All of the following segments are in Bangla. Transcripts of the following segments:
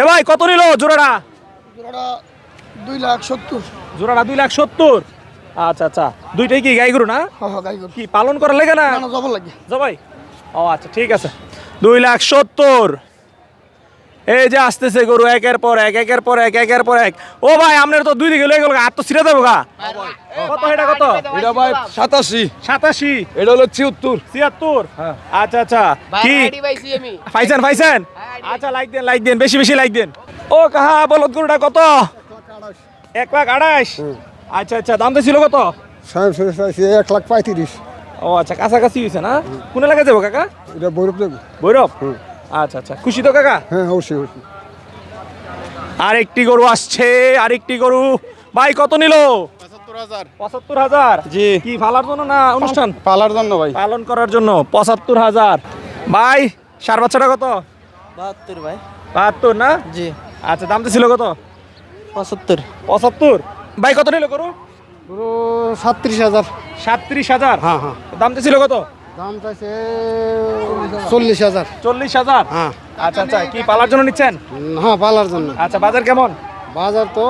এ ভাই কত নিল জোড়াটা? জোড়াটা দুই লাখ সত্তর। জোড়াটা দুই লাখ সত্তর? আচ্ছা আচ্ছা। দুইটাই কি গাই গরু না? হ্যাঁ হ্যাঁ কি পালন করা লেগে না? জবাই? ও আচ্ছা ঠিক আছে। দুই লাখ সত্তর। এই যে আসতেছে গরু একের পর এক একের পর এক একের পর এক। ও ভাই আপনার তো দুই দিকে লয়ে গেল আর তো ছিঁড়ে দেবো গা। কত এটা কত? এটা ভাই সাতাশি। সাতাশি। এটা হলো ছিয়াত্তর। ছিয়াত্তর? হ্যাঁ। আচ্ছা আচ্ছা। কি? পাইছেন পাইছেন? আচ্ছা লাইক দেন লাইক দেন বেশি বেশি লাইক দেন। ও কাহা বলো গরুটা কত? এক লাখ আড়াইশ। আচ্ছা আচ্ছা দামটা ছিল কত? এক লাখ পঁয়ত্রিশ। ও আচ্ছা কাছাকাছি হয়েছে না? কোন এলাকায় যাব কাকা? এটা বৈরব দেবো। ভৈরব? আচ্ছা আচ্ছা। খুশি তো কাকা? হ্যাঁ অবশ্যই অবশ্যই। আরেকটি গরু আসছে আরেকটি গরু। ভাই কত নিল? পঁচাত্তর হাজার। জি। কি ফালার জন্য না অনুষ্ঠান? পালার জন্য ভাই। পালন করার জন্য পঁচাত্তর হাজার। ভাই সার বাচ্চাটা কত? বাহাত্তর ভাই। বাহাত্তর না? জি। আচ্ছা দামটা ছিল কত? পঁচাত্তর। পঁচাত্তর। ভাই কত নিল গরু? পুরো সাতত্রিশ হাজার। সাতত্রিশ হাজার? হ্যাঁ হ্যাঁ। দামটা ছিল কত? দাম চাইছে চল্লিশ হাজার। চল্লিশ হাজার? হ্যাঁ। আচ্ছা আচ্ছা কি পালার জন্য নিচ্ছেন? হ্যাঁ পালার জন্য। আচ্ছা বাজার কেমন? বাজার তো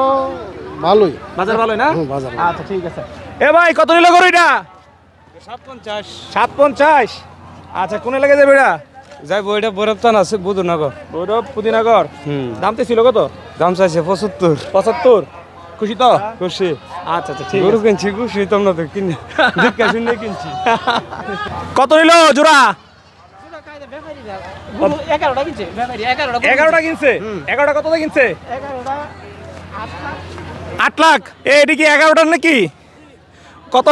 ভালোই। বাজার ভালোই না? বাজার আচ্ছা ঠিক আছে। এ ভাই কত নিল গরু এটা? সাত পঞ্চাশ সাত পঞ্চাশ আচ্ছা কোন এলাকায় যাবে এটা? বৈরব আছে বুধনগর। পুদিনগর। হুম। ছিল কত? দাম চাইছে পঁচাত্তর। পঁচাত্তর? খুশি তো? খুশি। আচ্ছা আচ্ছা ঠিক গরু কিনছি খুশি তোমরা তো কিনে দীক্ষা শুনে কিনছি। কত নিল জোড়া? এগারোটা কিনছে এগারোটা এগারোটা কিনছে। এগারোটা কত কিনছে? আট লাখ। এ এটি কি এগারোটার নাকি? কত?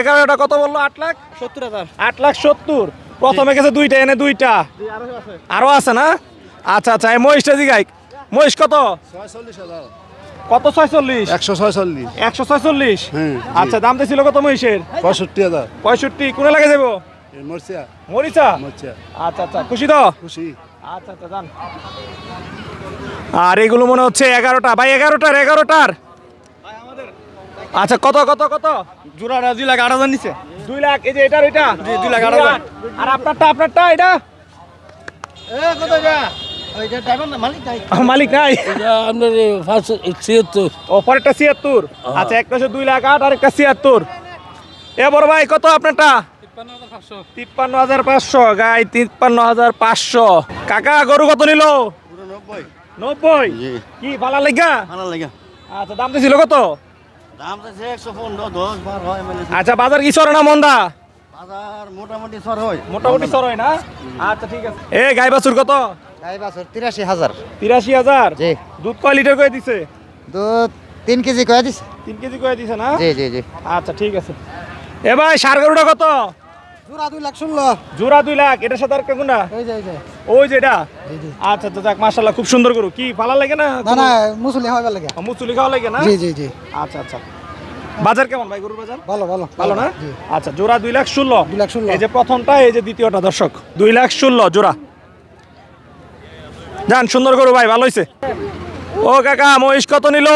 এগারোটা কত বলল? আট লাখ? সত্তর হাজার। আট লাখ সত্তর। প্রথমে গেছে দুইটা এনে দুইটা। আরও আছে। না? আচ্ছা আচ্ছা এই মহিষটা জিগাই। মহিষ কত? কত ছয়চল্লিশ? একশো ছয়চল্লিশ। একশো ছয়চল্লিশ? আচ্ছা দামটা ছিল কত মহিষের? পঁয়ষট্টি হাজার। পঁয়ষট্টি কোনে লাগে যাব মরচিয়া মরিচা। আচ্ছা আচ্ছা খুশি তো? খুশি। আচ্ছা আচ্ছা যান। আর এগুলো মনে হচ্ছে এগারোটা। ভাই এগারোটার এগারোটার? আচ্ছা কত কত কত? জোড়াটা দুই লাখ আট হাজার নিচে দুই লাখ এই যে এটার এটা? দুই লাখ আট হাজার। আর আপনারটা আপনারটা এটা? এ কত মালিক নাই? আপনার ছিয়াত্তর। ছিয়াত্তর? আচ্ছা একটা দুই লাখ আট আর একটা ছিয়াত্তর। এ বড় ভাই কত আপনারটা? তিপ্পান্ন হাজার পাঁচশো। গাই তিপ্পান্ন হাজার পাঁচশো। কাকা গরু কত নিল? নব্বই। কি ভালো লেগা? ভালো লাগে। আচ্ছা দাম ছিল কত? দাম চাইছে একশো পনেরো দশ বার হয় মানে আচ্ছা বাজার কি সরে না মন্দা? বাজার মোটামুটি সর হয়। মোটামুটি সর হয় না? আচ্ছা ঠিক আছে। এ গাই বাছুর কত? বাছুর তিরাশি হাজার। তিরাশি হাজার? জি। দুধ কয় লিটার করে দিছে? দুধ তিন কেজি কয়ে দিছে। তিন কেজি দিছে না? জি জি জি। আচ্ছা ঠিক আছে। এ ভাই সার গরুটা কত? জোড়া দুই লাখ জোড়া দুই লাখ এটার সাথে আর কোনটা ওই যে ওই যে এটা? আচ্ছা আচ্ছা যাক খুব সুন্দর গরু। কি ভালো লাগে না না না মুসলি হবে লাগে। মুচুলি খাওয়া লাগে না? জি জি জি। আচ্ছা আচ্ছা। বাজার কেমন ভাই গরুর বাজার? ভালো ভালো। ভালো না? আচ্ছা জোড়া দুই লাখ ষোলো। দুই লাখ ষোলো। এই যে প্রথমটা এই যে দ্বিতীয়টা দর্শক। দুই লাখ ষোলো জোড়া। যান সুন্দর করো ভাই ভালো হয়েছে ও কাকা মহিষ কত নিল?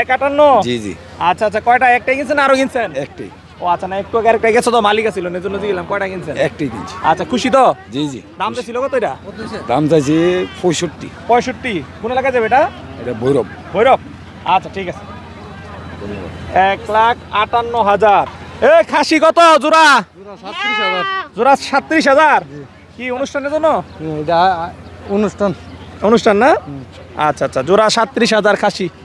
এক আটান্ন? জি জি। আচ্ছা আচ্ছা কয়টা? একটাই কিনছেন আরও কিনছেন? একটি ও আচ্ছা না একটু আগে আরেকটা গেছে তো মালিক ছিল নেজন্য দিলাম কয়টা কিনছেন? একটি কিনছি। আচ্ছা খুশি তো? জি জি দামটা ছিল কত এটা? দাম চাইছে পঁয়ষট্টি। পঁয়ষট্টি। কোন এলাকায় যাবে এটা? এটা ভৈরব। ভৈরব। আচ্ছা ঠিক আছে। এক লাখ আটান্ন হাজার। এ খাসি কত? জোড়া? সাতত্রিশ হাজার। জোড়া সাত্রিশ হাজার? কি অনুষ্ঠানের জন্য? এটা অনুষ্ঠান। অনুষ্ঠান না? আচ্ছা আচ্ছা জোড়া সাত্রিশ হাজার খাসি।